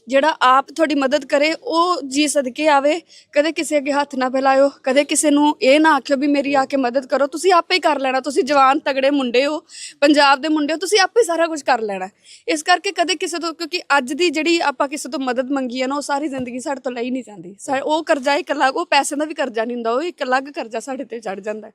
ਜਿਹੜਾ ਆਪ ਤੁਹਾਡੀ ਮਦਦ ਕਰੇ, ਉਹ ਜੀ ਸਦਕੇ ਆਵੇ। ਕਦੇ ਕਿਸੇ ਅੱਗੇ ਹੱਥ ਨਾ ਫੈਲਾਇਓ, ਕਦੇ ਕਿਸੇ ਨੂੰ ਇਹ ਨਾ ਆਖਿਓ ਵੀ ਮੇਰੀ ਆ ਕੇ ਮਦਦ ਕਰੋ। ਤੁਸੀਂ ਆਪੇ ਹੀ ਕਰ ਲੈਣਾ, ਤੁਸੀਂ ਜਵਾਨ ਤਗੜੇ ਮੁੰਡੇ ਹੋ, ਪੰਜਾਬ ਦੇ ਮੁੰਡੇ ਹੋ, ਤੁਸੀਂ ਆਪੇ ਸਾਰਾ ਕੁਝ ਕਰ ਲੈਣਾ। ਇਸ ਕਰਕੇ ਕਦੇ ਕਿਸੇ ਤੋਂ, ਕਿਉਂਕਿ ਅੱਜ ਦੀ ਜਿਹੜੀ ਆਪਾਂ ਕਿਸੇ ਤੋਂ ਮਦਦ ਮੰਗੀ ਹੈ ਨਾ, ਉਹ ਸਾਰੀ ਜ਼ਿੰਦਗੀ ਸਾਡੇ ਤੋਂ ਲਈ ਨਹੀਂ ਜਾਂਦੀ। ਸਾ- ਉਹ ਕਰਜ਼ਾ ਇੱਕ ਅਲੱਗ, ਉਹ ਪੈਸੇ ਦਾ ਵੀ ਕਰਜ਼ਾ ਨਹੀਂ ਹੁੰਦਾ, ਉਹ ਇੱਕ ਅਲੱਗ ਕਰਜ਼ਾ ਸਾਡੇ ਤੇ ਚੜ ਜਾਂਦਾ।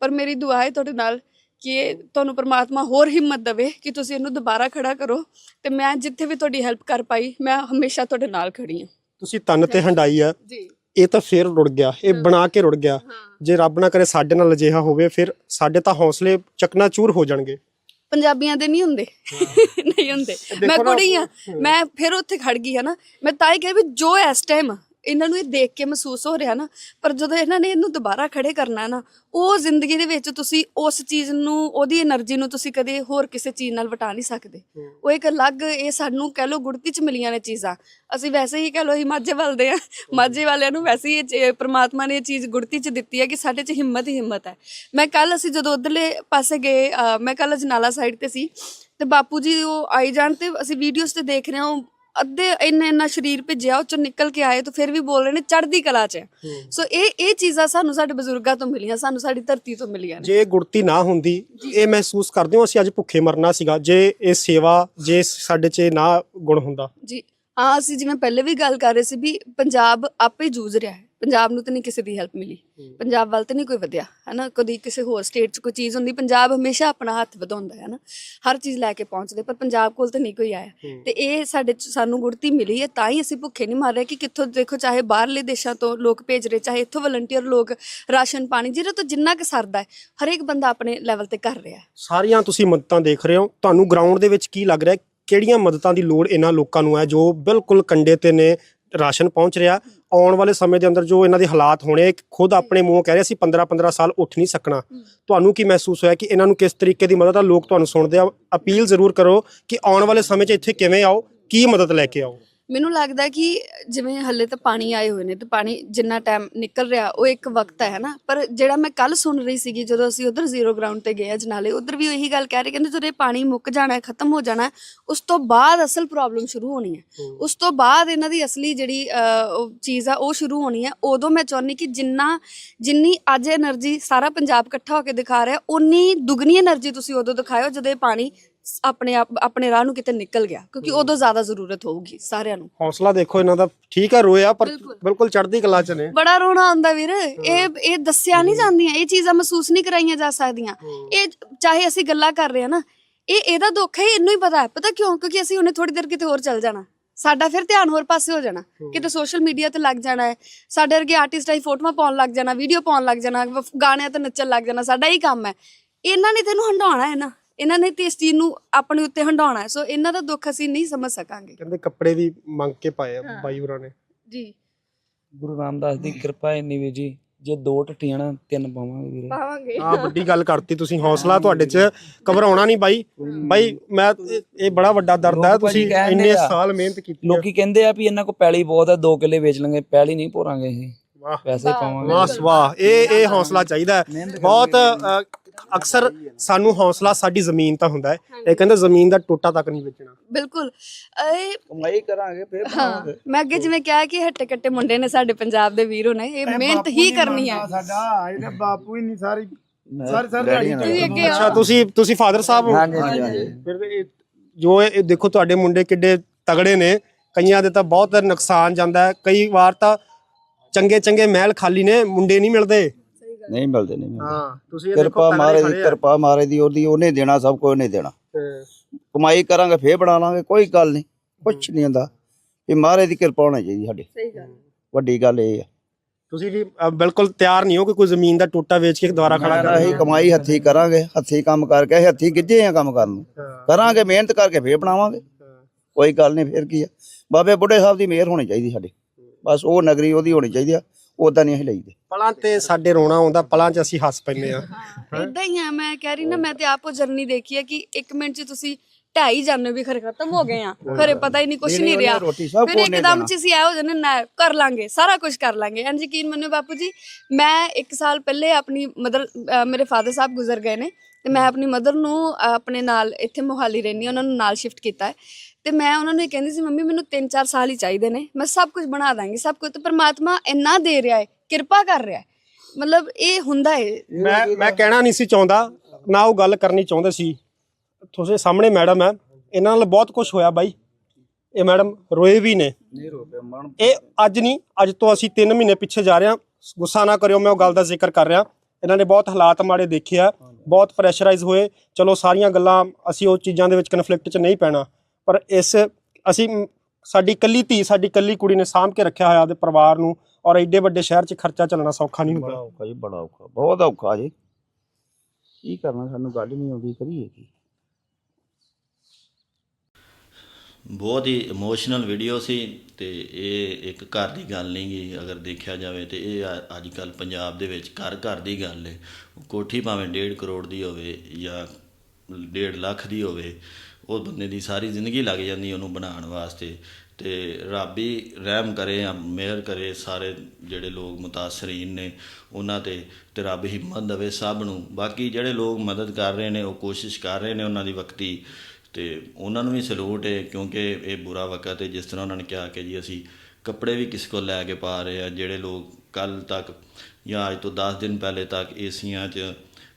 ਪਰ ਮੇਰੀ ਦੁਆ ਹੈ ਤੁਹਾਡੇ ਨਾਲ ਕਿ ਇਹ ਤੁਹਾਨੂੰ ਪ੍ਰਮਾਤਮਾ ਹੋਰ ਹਿੰਮਤ ਦੇਵੇ ਕਿ ਤੁਸੀਂ ਇਹਨੂੰ ਦੁਬਾਰਾ ਖੜਾ ਕਰੋ ਤੇ ਮੈਂ ਜਿੱਥੇ ਵੀ ਤੁਹਾਡੀ ਹੈਲਪ ਕਰ ਪਾਈ ਮੈਂ ਹਮੇਸ਼ਾ ਤੁਹਾਡੇ ਨਾਲ ਖੜੀ ਹਾਂ। ਤੁਸੀਂ ਤਨ ਤੇ ਹੰਡਾਈ ਆ। ਜੀ। ਇਹ ਤਾਂ ਫੇਰ ਰੁੜ ਗਿਆ। ਇਹ ਬਣਾ ਕੇ ਰੁੜ ਗਿਆ। ਜੇ ਰੱਬ ਨਾ ਕਰੇ ਸਾਡੇ ਨਾਲ ਅਜਿਹਾ ਹੋਵੇ ਫਿਰ ਸਾਡੇ ਤਾਂ ਹੌਸਲੇ ਚਕਨਾਚੂਰ ਹੋ ਜਾਣਗੇ। ਪੰਜਾਬੀਆਂ ਦੇ ਨਹੀਂ ਹੁੰਦੇ। ਨਹੀਂ ਹੁੰਦੇ। ਮੈਂ ਕੁੜੀ ਆ ਮੈਂ ਫਿਰ ਉੱਥੇ ਖੜ ਗਈ ਹੈ ਨਾ। ਮੈਂ ਤਾਂ ਹੀ ਕਿਹਾ ਵੀ ਜੋ ਇਸ ਟਾਈਮ ਇਹਨਾਂ ਨੂੰ ਇਹ ਦੇਖ ਕੇ ਮਹਿਸੂਸ ਹੋ ਰਿਹਾ ਨਾ ਪਰ ਜਦੋਂ ਇਹਨਾਂ ਨੇ ਇਹਨੂੰ ਦੁਬਾਰਾ ਖੜੇ ਕਰਨਾ ਨਾ ਉਹ ਜ਼ਿੰਦਗੀ ਦੇ ਵਿੱਚ ਤੁਸੀਂ ਉਸ ਚੀਜ਼ ਨੂੰ ਉਹਦੀ એનર્ਜੀ ਨੂੰ ਤੁਸੀਂ ਕਦੇ ਹੋਰ ਕਿਸੇ ਚੀਜ਼ ਨਾਲ ਵਟਾ ਨਹੀਂ ਸਕਦੇ। ਉਹ ਇੱਕ ਅਲੱਗ ਇਹ ਸਾਨੂੰ ਕਹਿ ਲੋ ਗੁੜਤੀ ਚ ਮਿਲੀਆਂ ਨੇ ਚੀਜ਼ਾਂ। ਅਸੀਂ ਵੈਸੇ ਹੀ ਕਹਿ ਲੋ ਹੀ ਮਾਝੇ ਵਾਲਦੇ ਆ ਮਾਝੇ ਵਾਲਿਆਂ ਨੂੰ ਵੈਸੇ ਹੀ ਇਹ ਪ੍ਰਮਾਤਮਾ ਨੇ ਇਹ ਚੀਜ਼ ਗੁੜਤੀ ਚ ਦਿੱਤੀ ਹੈ ਕਿ ਸਾਡੇ ਚ ਹਿੰਮਤ ਹੀ ਹਿੰਮਤ ਹੈ। ਮੈਂ ਕੱਲ ਅਸੀਂ ਜਦੋਂ ਉਧਰਲੇ ਪਾਸੇ ਗਏ ਮੈਂ ਕੱਲ ਅਜਨਾਲਾ ਸਾਈਡ ਤੇ ਸੀ ਤੇ ਬਾਪੂ ਜੀ ਉਹ ਆਈ ਜਾਣ ਤੇ ਅਸੀਂ ਵੀਡੀਓਜ਼ ਤੇ ਦੇਖ ਰਹੇ ਹਾਂ ਉਹ ਅੱਧੇ ਇੰਨਾ ਇੰਨਾ ਸਰੀਰ ਭਿੱਜਿਆ ਉਹ ਚੋਂ ਨਿਕਲ ਕੇ ਆਏ ਤਾਂ ਫਿਰ ਵੀ ਬੋਲ ਰਹੇ ਨੇ ਚੜ੍ਹਦੀ ਕਲਾ 'ਚ। ਸੋ ਇਹ ਇਹ ਚੀਜ਼ਾਂ ਸਾਨੂੰ ਸਾਡੇ ਬਜ਼ੁਰਗਾਂ ਤੋਂ ਮਿਲੀਆਂ ਸਾਨੂੰ ਸਾਡੀ ਧਰਤੀ ਤੋਂ ਮਿਲੀਆਂ ਨੇ। ਜੇ ਗੁੜਤੀ ਨਾ ਹੁੰਦੀ ਇਹ ਮਹਿਸੂਸ ਕਰਦੇ ਹੋ? ਅਸੀਂ ਅੱਜ ਭੁੱਖੇ ਮਰਨਾ ਸੀਗਾ ਜੇ ਇਹ ਸੇਵਾ ਜੇ ਸਾਡੇ 'ਚ ਇਹ ਨਾ ਗੁਣ ਹੁੰਦਾ। ਜੀ ਹਾਂ ਅਸੀਂ ਜਿਵੇਂ ਪਹਿਲੇ ਵੀ ਗੱਲ ਕਰ ਰਹੇ ਸੀ ਵੀ ਪੰਜਾਬ ਆਪੇ ਜੂਝ ਰਿਹਾ ਹੈ। ਪੰਜਾਬ ਨੂੰ ਤਾਂ ਨਹੀਂ ਕਿਸੇ ਦੀ ਹੈਲਪ ਮਿਲੀ। ਪੰਜਾਬ ਵੱਲ ਤਾਂ ਨਹੀਂ ਕੋਈ ਵਧਿਆ ਹੈਨਾ? ਕਦੀ ਕਿਸੇ ਹੋਰ ਸਟੇਟ 'ਚ ਕੋਈ ਚੀਜ਼ ਹੁੰਦੀ ਪੰਜਾਬ ਹਮੇਸ਼ਾ ਆਪਣਾ ਹੱਥ ਵਧਾਉਂਦਾ ਹੈ ਨਾ ਹਰ ਚੀਜ਼ ਲੈ ਕੇ ਪਹੁੰਚਦੇ ਪਰ ਪੰਜਾਬ ਕੋਲ ਤਾਂ ਨਹੀਂ ਕੋਈ ਆਇਆ। ਤੇ ਇਹ ਸਾਡੇ ਸਾਨੂੰ ਗੁੜਤੀ ਮਿਲੀ ਹੈ ਤਾਂ ਹੀ ਅਸੀਂ ਭੁੱਖੇ ਨਹੀਂ ਮਰ ਰਹੇ ਕਿ ਕਿੱਥੋਂ ਦੇਖੋ ਚਾਹੇ ਬਾਹਰਲੇ ਦੇਸ਼ਾਂ ਤੋਂ ਲੋਕ ਭੇਜ ਰਹੇ ਚਾਹੇ ਇੱਥੋਂ ਵਲੰਟੀਅਰ ਲੋਕ ਰਾਸ਼ਨ ਪਾਣੀ ਜਿਹਦੇ ਤੋਂ ਜਿੰਨਾ ਕਿ ਸਰਦਾ ਹੈ ਹਰੇਕ ਬੰਦਾ ਆਪਣੇ ਲੈਵਲ ਤੇ ਕਰ ਰਿਹਾ ਸਾਰੀਆਂ ਤੁਸੀਂ ਮਦਤਾਂ ਦੇਖ ਰਹੇ ਹੋ ਤੁਹਾਨੂੰ ਗਰਾਊਂਡ ਦੇ ਵਿੱਚ ਕੀ ਲੱਗ ਰਿਹਾ? ਕਿਹੜੀਆਂ ਮਦਤਾਂ ਦੀ ਲੋੜ ਇਹਨਾਂ ਲੋਕਾਂ ਨੂੰ ਹੈ ਜੋ ਬਿਲਕੁਲ ਕੰਡੇ ਤੇ ਨੇ ਰਾਸ਼ਨ ਪਹੁੰਚ ਰਿਹਾ? ਆਉਣ ਵਾਲੇ ਸਮੇਂ ਦੇ ਅੰਦਰ ਜੋ ਇਹਨਾਂ ਦੇ ਹਾਲਾਤ ਹੋਣੇ ਖੁਦ ਆਪਣੇ ਮੂੰਹੋਂ ਕਹਿ ਰਹੇ ਸੀ 15 15 ਸਾਲ ਉੱਠ ਨਹੀਂ ਸਕਣਾ। ਤੁਹਾਨੂੰ ਕੀ ਮਹਿਸੂਸ ਹੋਇਆ ਕਿ ਇਹਨਾਂ ਨੂੰ ਕਿਸ ਤਰੀਕੇ ਦੀ ਮਦਦ ਆ? ਲੋਕ ਤੁਹਾਨੂੰ ਸੁਣਦੇ ਆ। ਅਪੀਲ ਜ਼ਰੂਰ ਕਰੋ ਕਿ ਆਉਣ ਵਾਲੇ ਸਮੇਂ 'ਚ ਇੱਥੇ ਕਿਵੇਂ ਆਓ ਕੀ ਮਦਦ ਲੈ ਕੇ ਆਓ? ਮੈਨੂੰ ਲੱਗਦਾ ਕਿ ਜਿਵੇਂ ਹੱਲੇ ਤਾਂ ਪਾਣੀ ਆਏ ਹੋਏ ਨੇ ਤੇ ਪਾਣੀ ਜਿੰਨਾ ਟਾਈਮ ਨਿਕਲ ਰਿਹਾ ਉਹ ਇੱਕ ਵਕਤ ਹੈ ਨਾ? ਪਰ ਜਿਹੜਾ ਮੈਂ ਕੱਲ ਸੁਣ ਰਹੀ ਸੀਗੀ ਜਦੋਂ ਅਸੀਂ ਉਧਰ ਜ਼ੀਰੋ ਗਰਾਊਂਡ ਤੇ ਗਏ ਜਨਾਲੇ ਉਧਰ ਵੀ ਉਹੀ ਗੱਲ ਕਹਿ ਰਹੇ ਕਹਿੰਦੇ ਜਦੋਂ ਇਹ ਪਾਣੀ ਮੁੱਕ ਜਾਣਾ ਹੈ ਖਤਮ ਹੋ ਜਾਣਾ ਉਸ ਤੋਂ ਬਾਅਦ ਅਸਲ ਪ੍ਰੋਬਲਮ ਸ਼ੁਰੂ ਹੋਣੀ ਹੈ। ਉਸ ਤੋਂ ਬਾਅਦ ਇਹਨਾਂ ਦੀ ਅਸਲੀ ਜਿਹੜੀ ਚੀਜ਼ ਆ ਉਹ ਸ਼ੁਰੂ ਹੋਣੀ ਹੈ। ਉਦੋਂ ਮੈਂ ਚਾਹੁੰਦੀ ਕਿ ਜਿੰਨਾ ਜਿੰਨੀ ਅੱਜ એનર્ਜੀ ਸਾਰਾ ਪੰਜਾਬ ਇਕੱਠਾ ਹੋ ਕੇ ਦਿਖਾ ਰਿਹਾ ਉਨੀ ਦੁਗਣੀ એનર્ਜੀ ਤੁਸੀਂ ਉਦੋਂ ਦਿਖਾਇਓ ਜਦੋਂ ਇਹ ਪਾਣੀ ਆਪਣੇ ਆਪ ਆਪਣੇ ਰਾਹ ਨੂੰ ਕਿਤੇ ਨਿਕਲ ਗਿਆ ਕਿਉਂਕਿ ਉਦੋਂ ਜ਼ਿਆਦਾ ਜ਼ਰੂਰਤ ਹੋਊਗੀ ਸਾਰਿਆਂ ਨੂੰ। ਹੌਸਲਾ ਦੇਖੋ ਇਹਨਾਂ ਦਾ ਠੀਕ ਹੈ ਰੋਇਆ ਪਰ ਬਿਲਕੁਲ। ਬਿਲਕੁਲ ਚੜ੍ਹਦੀ ਕਲਾ 'ਚ ਨੇ। ਬੜਾ ਰੋਣਾ ਆਉਂਦਾ ਵੀਰ ਇਹ ਇਹ ਦੱਸਿਆ ਨਹੀਂ ਜਾਂਦੀਆਂ ਇਹ ਚੀਜ਼ਾਂ ਮਹਿਸੂਸ ਨਹੀਂ ਕਰਾਈਆਂ ਜਾ ਸਕਦੀਆਂ। ਇਹ ਚਾਹੇ ਅਸੀਂ ਗੱਲਾਂ ਕਰ ਰਹੇ ਹਾਂ ਨਾ ਇਹ ਇਹਦਾ ਦੁੱਖ ਹੈ ਇਹਨੂੰ ਹੀ ਪਤਾ ਹੈ। ਪਤਾ ਕਿਉਂ? ਕਿਉਂਕਿ ਅਸੀਂ ਉਹਨੇ ਥੋੜੀ ਦੇਰ ਕਿਤੇ ਹੋਰ ਚੱਲ ਜਾਣਾ। ਸਾਡਾ ਫਿਰ ਧਿਆਨ ਹੋਰ ਪਾਸੇ ਹੋ ਜਾਣਾ। ਕਿਤੇ ਸੋਸ਼ਲ ਮੀਡੀਆ ਤੇ ਲੱਗ ਜਾਣਾ ਹੈ। ਸਾਡੇ ਵਰਗੇ ਆਰਟਿਸਟ ਆਈ ਫੋਟੋਆਂ ਪਾਉਣ ਲੱਗ ਜਾਣਾ ਵੀਡੀਓ ਪਾਉਣ ਲੱਗ ਜਾਣਾ ਵ- ਗਾਣਿਆਂ ਤੇ ਨੱਚਣ ਲੱਗ ਜਾਣਾ ਸਾਡਾ ਹੀ ਕੰਮ ਹੈ। ਇਹਨਾਂ ਨੇ ਤੈਨੂੰ ਹੰਡਾਉਣਾ ਹੈ ਨਾ। ਇਹਨਾਂ ਨੇ ਤੇ ਇਸ ਚੀਜ਼ ਨੂੰ ਆਪਣੇ ਉੱਤੇ ਹੰਡਾਉਣਾ ਸੋ ਇਹਨਾਂ ਦਾ ਦੁੱਖ ਅਸੀਂ ਨਹੀਂ ਸਮਝ ਸਕਾਂਗੇ। ਕਹਿੰਦੇ ਕੱਪੜੇ ਵੀ ਮੰਗ ਕੇ ਪਾਏ ਆ ਬਾਈ ਹੋਰਾਂ ਨੇ। ਜੀ। ਗੁਰੂ ਰਾਮਦਾਸ ਦੀ ਕਿਰਪਾ ਇੰਨੀ ਵੀ ਜੀ ਜੇ ਦੋ ਟੱਟੀਆਂ ਨਾ ਤਿੰਨ ਪਾਵਾਂਗੇ ਵੀਰੇ। ਪਾਵਾਂਗੇ। ਆ ਵੱਡੀ ਗੱਲ ਕਰਤੀ ਤੁਸੀਂ ਹੌਸਲਾ ਤੁਹਾਡੇ 'ਚ ਘਬਰਾਉਣਾ ਨਹੀਂ ਬਾਈ। ਬਾਈ ਮੈਂ ਇਹ- ਇਹ ਬੜਾ ਵੱਡਾ ਦਰਦ ਹੈ ਲੋਕ ਭਾਜੀ ਤੁਸੀਂ ਕਹਿੰਦੇ ਇੰਨੇ ਆ। ਸਾਲ ਮਿਹਨਤ ਕੀਤੀ ਹੈ ਲੋਕੀ ਕਹਿੰਦੇ ਆ ਵੀ ਇਹਨਾਂ ਕੋ ਪੈਲੀ ਬਹੁਤ ਆ ਦੋ ਕਿੱਲੇ ਵੇਚ ਲਾਂਗੇ ਪੈਲੀ ਨਹੀਂ ਭੋਰਾਂਗੇ ਅਸੀਂ। ਵਾਹ। ਪੈਸੇ ਪਾਵਾਂਗੇ। ਵਾਹ ਵਾਹ। ਇਹ ਇਹ ਹੌਸਲਾ ਚਾਹੀਦਾ ਹੈ। ਬਹੁਤ ਅ, ਅਕਸਰ ਸਾਨੂੰ ਹੌਸਲਾ ਸਾਡੀ ਜ਼ਮੀਨ ਤਾਂ ਹੁੰਦਾ ਹੈ। ਇਹ ਕਹਿੰਦੇ ਜ਼ਮੀਨ ਦਾ ਟੋਟਾ ਤੱਕ ਨਹੀਂ ਵੇਚਣਾ। ਬਿਲਕੁਲ। ਇਹ ਕਮਾਈ ਕਰਾਂਗੇ ਫਿਰ ਹਾਂ ਮੈਂ ਅੱਗੇ ਜਿਵੇਂ ਕਿਹਾ ਕਿ ਹੱਟੇ ਕੱਟੇ ਮੁੰਡੇ ਨੇ ਸਾਡੇ ਪੰਜਾਬ ਦੇ ਵੀਰੋ ਨੇ ਇਹ ਮਿਹਨਤ ਹੀ ਕਰਨੀ ਹੈ। ਸਾਡਾ ਇਹਦਾ ਬਾਪੂ ਹੀ ਨਹੀਂ ਸਾਰੀ ਸਾਰੀ ਸਾਰੀ ਦਿਹਾੜੀ ਤੁਸੀਂ ਅੱਗੇ ਅੱਛਾ ਆਓ। ਤੁਸੀਂ ਤੁਸੀਂ ਫਾਦਰ ਸਾਹਿਬ ਹੋ? ਹਾਂਜੀ। ਹਾਂਜੀ। ਫਿਰ ਇਹ ਜੋ ਇਹ ਇਹ ਦੇਖੋ ਤੁਹਾਡੇ ਮੁੰਡੇ ਕਿੱਡੇ ਤਗੜੇ ਨੇ। ਕਈਆਂ ਦੇ ਤਾਂ ਬਹੁਤ ਨੁਕਸਾਨ ਜਾਂਦਾ ਹੈ। ਕਈ ਵਾਰ ਤਾਂ ਚੰਗੇ ਚੰਗੇ ਮਹਿਲ ਖਾਲੀ ਨੇ ਮੁੰਡੇ ਨਹੀਂ ਮਿਲਦੇ। ਨਹੀਂ ਮਿਲਦੇ ਨਹੀਂ ਮਿਲਦੇ। ਹਾਂ ਤੁਸੀਂ ਇਹ ਕਿਰਪਾ ਮਾਰੇ ਦੀ ਕਿਰਪਾ ਮਾਰੇ ਦੀ ਉਹਦੀ ਉਹਨੇ ਦੇਣਾ ਸਭ ਕੁਝ ਉਹਨੇ ਦੇਣਾ। ਕਮਾਈ ਕਰਾਂਗੇ ਫੇਰ ਬਣਾ ਲਾਂਗੇ ਕੋਈ ਗੱਲ ਨਹੀਂ ਕੁਛ ਨਹੀਂ ਹੁੰਦਾ। ਇਹ ਮਾਰੇ ਦੀ ਕਿਰਪਾ ਹੋਣੀ ਚਾਹੀਦੀ ਸਾਡੇ। ਸਹੀ ਗੱਲ ਵੱਡੀ ਗੱਲ ਇਹ ਆ। ਤੁਸੀਂ ਵੀ ਅ, ਬਿਲਕੁਲ ਤਿਆਰ ਨਹੀਂ ਹੋ ਕਿ ਕੋਈ ਜ਼ਮੀਨ ਦਾ ਟੋਟਾ ਵੇਚ ਕੇ ਦੁਬਾਰਾ ਖੜਾ ਕਰ ਅਸੀਂ ਕਮਾਈ ਹੱਥੀ ਕਰਾਂਗੇ ਹੱਥੀ ਕੰਮ ਕਰਕੇ ਅਸੀਂ ਹੱਥੀ ਗਿੱਜੇ ਆ ਕੰਮ ਕਰਨ ਨੂੰ। ਕਰਾਂਗੇ ਮਿਹਨਤ ਕਰਕੇ ਫੇਰ ਬਣਾਵਾਂਗੇ। ਕੋਈ ਗੱਲ ਨਹੀਂ ਫੇਰ ਕੀ ਆ। ਬਾਬੇ ਬੁੱਢੇ ਸਾਹਿਬ ਦੀ ਮਿਹਰ ਹੋਣੀ ਚਾਹੀਦੀ ਸਾਡੇ। ਬਸ ਉਹ ਨਗਰੀ ਉਹਦੀ ਹੋਣੀ ਚਾਹੀਦੀ ਆ। ਉਦਾਂ ਨਹੀਂ ਅਸੀਂ ਲਈਦੇ। ਪਲਾਂ ਤੇ ਸਾਡੇ ਰੋਣਾ ਆਉਂਦਾ ਪਲਾਂ 'ਚ ਅਸੀਂ ਹੱਸ ਪੈਂਦੇ ਆ ਇਦਾਂ ਹੀ ਆ ਮੈਂ ਕਹਿ ਰਹੀ ਨਾ ਮੈਂ ਤੇ ਆਪ ਜਰਨੀ ਦੇਖੀ ਹੈ ਕਿ 1 ਮਿੰਟ 'ਚ ਤੁਸੀਂ ਢਾਈ ਜਾਂਦੇ ਵੀ ਖਰੇ ਖਤਮ ਹੋ ਗਏ ਆ। ਖਰੇ ਪਤਾ ਹੀ ਨਹੀਂ ਕੁਝ ਨਹੀਂ, ਰਿਹਾ। ਫਿਰ ਇੱਕਦਮ। ਚ ਅਸੀਂ ਇਹੋ ਜਿਹੇ ਨਾ ਕਰ ਲਾਂਗੇ ਸਾਰਾ ਕੁਝ ਕਰ ਲਾਂਗੇ। ਐਂ ਯਕੀਨ ਮੰਨੋ ਬਾਪੂ ਜੀ ਮੈਂ 1 ਸਾਲ ਪਹਿਲੇ ਆਪਣੀ ਮਦਰ ਮੇਰੇ ਫਾਦਰ ਸਾਹਿਬ ਗੁਜ਼ਰ ਗਏ ਨੇ ਤੇ ਮੈਂ ਆਪਣੀ ਮਦਰ ਨੂੰ ਆਪਣੇ ਨਾਲ ਇੱਥੇ ਮੋਹਾਲੀ ਰਹਿੰਦੀ ਹਾਂ ਉਹਨਾਂ ਨੂੰ ਨਾਲ ਸ਼ਿਫਟ ਕੀਤਾ ਹੈ। ਤੇ ਮੈਂ ਉਹਨਾਂ ਨੂੰ ਇਹ ਕਹਿੰਦੀ ਸੀ ਮੰਮੀ ਮੈਨੂੰ 3-4 ਸਾਲ ਹੀ ਚਾਹੀਦੇ ਨੇ। ਮੈਂ ਸਭ ਕੁਝ ਬਣਾ ਦਾਂਗੀ ਸਭ ਕੁਝ। ਤੇ ਪਰਮਾਤਮਾ ਇੰਨਾ ਦੇ ਰਿਹਾ ਹੈ ਕਿਰਪਾ ਕਰ ਰਿਹਾ ਹੈ। ਮਤਲਬ ਇਹ ਹੁੰਦਾ ਹੈ। ਮੈਂ ਮੈਂ ਕਹਿਣਾ ਨਹੀਂ ਸੀ ਚਾਹੁੰਦਾ ਨਾ ਉਹ ਗੱਲ ਕਰਨੀ ਚਾਹੁੰਦੇ ਸੀ। ਤੁਸੀਂ ਸਾਹਮਣੇ ਮੈਡਮ ਹੈ ਇਹਨਾਂ ਨਾਲ ਬਹੁਤ ਕੁਝ ਹੋਇਆ ਬਾਈ। ਇਹ ਮੈਡਮ ਰੋਏ ਵੀ ਨੇ। ਨਹੀਂ ਰੋਪੇ ਮਨ ਇਹ ਅੱਜ ਨਹੀਂ ਅੱਜ ਤੋਂ ਅਸੀਂ 3 ਮਹੀਨੇ ਪਿੱਛੇ ਜਾ ਰਹੇ ਹਾਂ। ਗੁੱਸਾ ਨਾ ਕਰਿਓ ਮੈਂ ਉਹ ਗੱਲ ਦਾ ਜ਼ਿਕਰ ਕਰ ਰਿਹਾ। ਇਹਨਾਂ ਨੇ ਬਹੁਤ ਹਾਲਾਤ ਮਾੜੇ ਦੇਖੇ ਆ ਬਹੁਤ ਪ੍ਰੈਸ਼ਰਾਈਜ਼ ਹੋਏ। ਚਲੋ ਸਾਰੀਆਂ ਗੱਲਾਂ ਅਸੀਂ ਉਹ ਚੀਜ਼ਾਂ ਦੇ ਵਿੱਚ ਕਨਫਲਿਕਟ 'ਚ ਨਹੀਂ ਪੈਣਾ। ਪਰ ਇਸ ਅਸੀਂ ਸਾਡੀ ਕੱਲੀ ਧੀ ਸਾਡੀ ਕੱਲੀ ਕੁੜੀ ਨੇ ਸਾਂਭ ਕੇ ਰੱਖਿਆ ਹੋਇਆ ਉਹਦੇ ਪਰਿਵਾਰ ਨੂੰ ਔਰ ਐਡੇ ਵੱਡੇ ਸ਼ਹਿਰ 'ਚ ਖਰਚਾ ਚੱਲਣਾ ਸੌਖਾ ਨਹੀਂ ਬੜਾ ਹੁੰਦਾ ਔਖਾ ਜੀ ਬੜਾ ਔਖਾ। ਬਹੁਤ ਔਖਾ ਜੀ। ਕੀ ਕਰਨਾ ਸਾਨੂੰ ਗੱਲ ਨਹੀਂ ਆਉਂਦੀ ਕਰੀਏ ਕੀ? ਬਹੁਤ ਹੀ ਇਮੋਸ਼ਨਲ ਵੀਡੀਓ ਸੀ ਤੇ ਇਹ ਇੱਕ ਘਰ ਦੀ ਗੱਲ ਨਹੀਂ ਗੀ ਅਗਰ ਦੇਖਿਆ ਜਾਵੇ ਤੇ ਇਹ ਅ- ਅੱਜ ਕੱਲ ਪੰਜਾਬ ਦੇ ਵਿੱਚ ਘਰ ਘਰ ਦੀ ਗੱਲ ਹੈ ਕੋਠੀ ਭਾਵੇਂ 1.5 ਕਰੋੜ ਦੀ ਹੋਵੇ ਜਾਂ 1.5 ਲੱਖ ਦੀ ਹੋਵੇ ਉਹ ਬੰਦੇ ਦੀ ਸਾਰੀ ਜ਼ਿੰਦਗੀ ਲੱਗ ਜਾਂਦੀ ਉਹਨੂੰ ਬਣਾਉਣ ਵਾਸਤੇ ਤੇ ਰੱਬ ਹੀ ਰਹਿਮ ਕਰੇ, ਜਾਂ ਮਿਹਰ ਕਰੇ ਸਾਰੇ ਜਿਹੜੇ ਲੋਕ ਮੁਤਾਸਰੀਨ ਨੇ ਉਹਨਾਂ ਤੇ ਤੇ ਰੱਬ ਹਿੰਮਤ ਦੇਵੇ ਸਭ ਨੂੰ। ਬਾਕੀ ਜਿਹੜੇ ਲੋਕ ਮਦਦ ਕਰ ਰਹੇ ਨੇ, ਉਹ ਕੋਸ਼ਿਸ਼ ਕਰ ਰਹੇ ਨੇ ਉਹਨਾਂ ਦੀ ਵਕਤੀ, ਤੇ ਉਹਨਾਂ ਨੂੰ ਵੀ ਸਲੂਟ ਹੈ, ਕਿਉਂਕਿ ਇਹ ਬੁਰਾ ਵਕਤ ਹੈ। ਜਿਸ ਤਰ੍ਹਾਂ ਉਹਨਾਂ ਨੇ ਕਿਹਾ ਕਿ ਜੀ ਅਸੀਂ ਕੱਪੜੇ ਵੀ ਕਿਸੇ ਕੋਲ ਲੈ ਕੇ ਪਾ ਰਹੇ ਆ ਜਿਹੜੇ ਲੋਕ ਕੱਲ ਤੱਕ ਜਾਂ ਅੱਜ ਤੋਂ 10 ਦਿਨ ਪਹਿਲੇ ਤੱਕ ਏਸੀਆਂ 'ਚ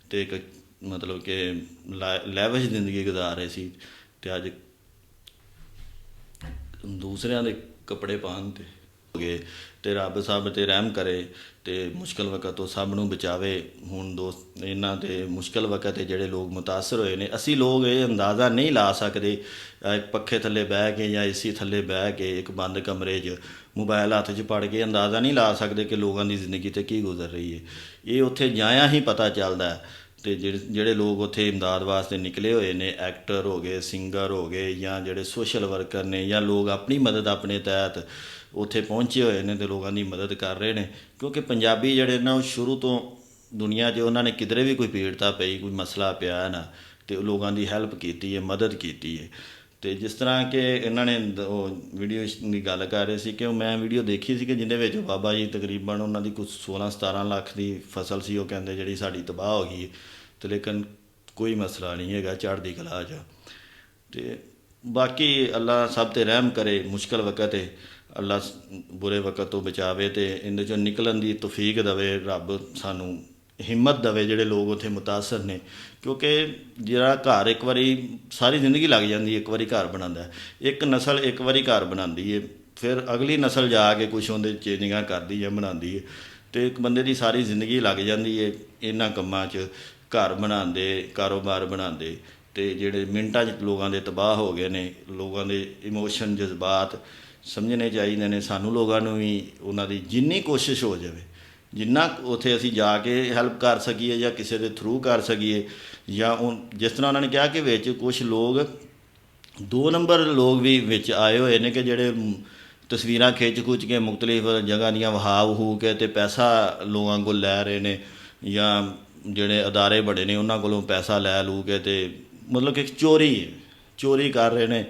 ਤੇ ਇੱਕ ਮਤਲਬ ਕਿ ਲੈਵਿਸ਼ ਜ਼ਿੰਦਗੀ ਗੁਜ਼ਾਰ ਰਹੇ ਸੀ। ਤੇ ਅੱਜ ਦੂਸਰਿਆਂ ਦੇ ਕੱਪੜੇ ਪਾਉਣ ਤੇ ਹੋ ਗਏ ਤੇ ਰੱਬ ਸਭ ਤੇ ਰਹਿਮ ਕਰੇ ਤੇ ਮੁਸ਼ਕਲ ਵਕਤ ਤੋਂ ਸਭ ਨੂੰ ਬਚਾਵੇ। ਹੁਣ ਦੋਸਤ ਇਹਨਾਂ ਤੇ ਮੁਸ਼ਕਲ ਵਕਤ ਤੇ ਜਿਹੜੇ ਲੋਕ ਮੁਤਾਸਰ ਹੋਏ ਨੇ, ਅਸੀਂ ਲੋਕ ਇਹ ਅੰਦਾਜ਼ਾ ਨਹੀਂ ਲਾ ਸਕਦੇ ਇੱਕ ਪੱਖੇ ਥੱਲੇ ਬਹਿ ਕੇ ਜਾਂ ਏਸੀ ਥੱਲੇ ਬਹਿ ਕੇ ਇੱਕ ਬੰਦ ਕਮਰੇ 'ਚ ਮੋਬਾਈਲ ਹੱਥ 'ਚ ਪੜ ਕੇ ਅੰਦਾਜ਼ਾ ਨਹੀਂ ਲਾ ਸਕਦੇ ਕਿ ਲੋਕਾਂ ਦੀ ਜ਼ਿੰਦਗੀ ਤੇ ਕੀ ਗੁਜ਼ਰ ਰਹੀ ਹੈ। ਇਹ ਉੱਥੇ ਜਾਇਆ ਹੀ ਪਤਾ ਚੱਲਦਾ ਹੈ। ਤੇ ਜਿਹੜੇ ਜਿਹੜੇ ਲੋਕ ਉੱਥੇ ਇਮਦਾਦ ਵਾਸਤੇ ਨਿਕਲੇ ਹੋਏ ਨੇ, ਐਕਟਰ ਹੋ ਗਏ, ਸਿੰਗਰ ਹੋ ਗਏ, ਜਾਂ ਜਿਹੜੇ ਸੋਸ਼ਲ ਵਰਕਰ ਨੇ, ਜਾਂ ਲੋਕ ਆਪਣੀ ਮਦਦ ਆਪਣੇ ਤਹਿਤ ਉੱਥੇ ਪਹੁੰਚੇ ਹੋਏ ਨੇ ਤੇ ਲੋਕਾਂ ਦੀ ਮਦਦ ਕਰ ਰਹੇ ਨੇ, ਕਿਉਂਕਿ ਪੰਜਾਬੀ ਜਿਹੜੇ ਨਾ ਉਹ ਸ਼ੁਰੂ ਤੋਂ ਦੁਨੀਆ 'ਚ ਉਹਨਾਂ ਨੇ ਕਿਧਰੇ ਵੀ ਕੋਈ ਪੀੜਤਾ ਪਈ, ਕੋਈ ਮਸਲਾ ਪਿਆ ਨਾ, ਤੇ ਲੋਕਾਂ ਦੀ ਹੈਲਪ ਕੀਤੀ ਹੈ, ਮਦਦ ਕੀਤੀ ਹੈ। ਤੇ ਜਿਸ ਤਰ੍ਹਾਂ ਕਿ ਇਹਨਾਂ ਨੇ ਦ- ਉਹ ਵੀਡੀਓ ਦੀ ਗੱਲ ਕਰ ਰਹੇ ਸੀ ਕਿ ਉਹ ਮੈਂ ਵੀਡੀਓ ਦੇਖੀ ਸੀ ਕਿ ਜਿੰਦੇ ਵਿੱਚ ਬਾਬਾ ਜੀ ਤਕਰੀਬਨ ਉਹਨਾਂ ਦੀ ਕੁਝ 16 17 ਲੱਖ ਦੀ ਫਸਲ ਸੀ, ਉਹ ਕਹਿੰਦੇ ਜਿਹੜੀ ਸਾਡੀ ਤਬਾਹ ਹੋ ਗਈ ਹੈ। ਤੇ ਲੇਕਿਨ ਕੋਈ ਮਸਲਾ ਨਹੀਂ ਹੈਗਾ, ਚੜ੍ਹਦੀ ਕਲਾ 'ਚ ਤੇ ਬਾਕੀ ਅੱਲਾ ਸਭ ਤੇ ਰਹਿਮ ਕਰੇ, ਮੁਸ਼ਕਲ ਵਕਤ 'ਤੇ ਅੱਲਾ ਬੁਰੇ ਵਕਤ ਤੋਂ ਬਚਾਵੇ ਤੇ ਇਹਦੇ ਚੋਂ ਨਿਕਲਣ ਦੀ ਤੌਫੀਕ ਦੇਵੇ, ਰੱਬ ਸਾਨੂੰ ਹਿੰਮਤ ਦੇਵੇ ਜਿਹੜੇ ਲੋਕ ਉੱਥੇ ਮੁਤਾਸਰ ਨੇ। ਕਿਉਂਕਿ ਜਿਹੜਾ ਘਰ ਇੱਕ ਵਾਰੀ ਸਾਰੀ ਜ਼ਿੰਦਗੀ ਲੱਗ ਜਾਂਦੀ ਹੈ, ਇੱਕ ਵਾਰੀ ਘਰ ਬਣਾਉਂਦਾ ਇੱਕ ਨਸਲ ਇੱਕ ਵਾਰੀ ਘਰ ਬਣਾਉਂਦੀ ਹੈ। ਫਿਰ ਅਗਲੀ ਨਸਲ ਜਾ ਕੇ ਕੁਝ ਉਹਦੇ ਚੇਂਜਿੰਗਾਂ ਕਰਦੀ ਜਾਂ ਬਣਾਉਂਦੀ ਹੈ। ਤੇ ਇੱਕ ਬੰਦੇ ਦੀ ਸਾਰੀ ਜ਼ਿੰਦਗੀ ਲੱਗ ਜਾਂਦੀ ਹੈ ਇਹਨਾਂ ਕੰਮਾਂ 'ਚ। ਘਰ ਬਣਾਉਂਦੇ, ਕਾਰੋਬਾਰ ਬਣਾਉਂਦੇ ਤੇ ਜਿਹੜੇ ਮਿੰਟਾਂ 'ਚ ਲੋਕਾਂ ਦੇ ਤਬਾਹ ਹੋ ਗਏ ਨੇ, ਲੋਕਾਂ ਦੇ ਇਮੋਸ਼ਨ, ਜਜ਼ਬਾਤ ਸਮਝਣੇ ਚਾਹੀਦੇ ਨੇ। ਸਾਨੂੰ ਲੋਕਾਂ ਨੂੰ ਵੀ ਉਹਨਾਂ ਦੀ ਜਿੰਨੀ ਕੋਸ਼ਿਸ਼ ਹੋ ਜਾਵੇ ਜਿੰਨਾ ਕੁ ਉੱਥੇ ਅਸੀਂ ਜਾ ਕੇ ਹੈਲਪ ਕਰ ਸਕੀਏ ਜਾਂ ਕਿਸੇ ਦੇ ਥਰੂ ਕਰ ਸਕੀਏ ਜਾਂ ਉਹ ਜਿਸ ਤਰ੍ਹਾਂ ਉਹਨਾਂ ਨੇ ਕਿਹਾ ਕਿ ਵਿੱਚ ਕੁਝ ਲੋਕ, ਦੋ ਨੰਬਰ ਲੋਕ ਵੀ ਵਿੱਚ ਆਏ ਹੋਏ ਨੇ ਕਿ ਜਿਹੜੇ ਤਸਵੀਰਾਂ ਖਿੱਚ ਖੁੱਚ ਕੇ ਮੁxtਲਿਫ ਜਗ੍ਹਾ ਦੀਆਂ ਵਹਾਵ ਹੋ ਕੇ ਤੇ ਪੈਸਾ ਲੋਕਾਂ ਕੋਲ ਲੈ ਰਹੇ ਨੇ ਜਾਂ ਜਿਹੜੇ ਅਦਾਰੇ ਬੜੇ ਨੇ ਉਹਨਾਂ ਕੋਲੋਂ ਪੈਸਾ ਲੈ ਲੂ ਕੇ ਤੇ ਮਤਲਬ ਕਿ ਚੋਰੀ ਹੈ ਚੋਰੀ ਕਰ ਰਹੇ ਨੇ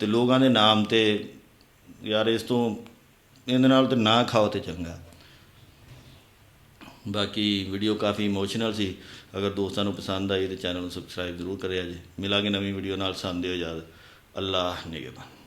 ਤੇ ਲੋਕਾਂ ਦੇ ਨਾਮ ਤੇ ਯਾਰ ਇਸ ਤੋਂ, ਇਹਦੇ ਨਾਲ ਤੇ ਨਾ ਖਾਓ ਤੇ ਚੰਗਾ। ਬਾਕੀ ਵੀਡੀਓ ਕਾਫੀ ਇਮੋਸ਼ਨਲ ਸੀ। ਅਗਰ ਦੋਸਤਾਂ ਨੂੰ ਪਸੰਦ ਆਈ ਤੇ ਚੈਨਲ ਨੂੰ ਸਬਸਕ੍ਰਾਈਬ ਜ਼ਰੂਰ ਕਰਿਆ ਜੀ। ਮਿਲਾਂਗੇ ਨਵੀਂ ਵੀਡੀਓ ਨਾਲ। ਸੰਦੇ ਹੋ ਯਾਦ ਅੱਲਾਹ ਨਿਗਹਿਬਾਨ।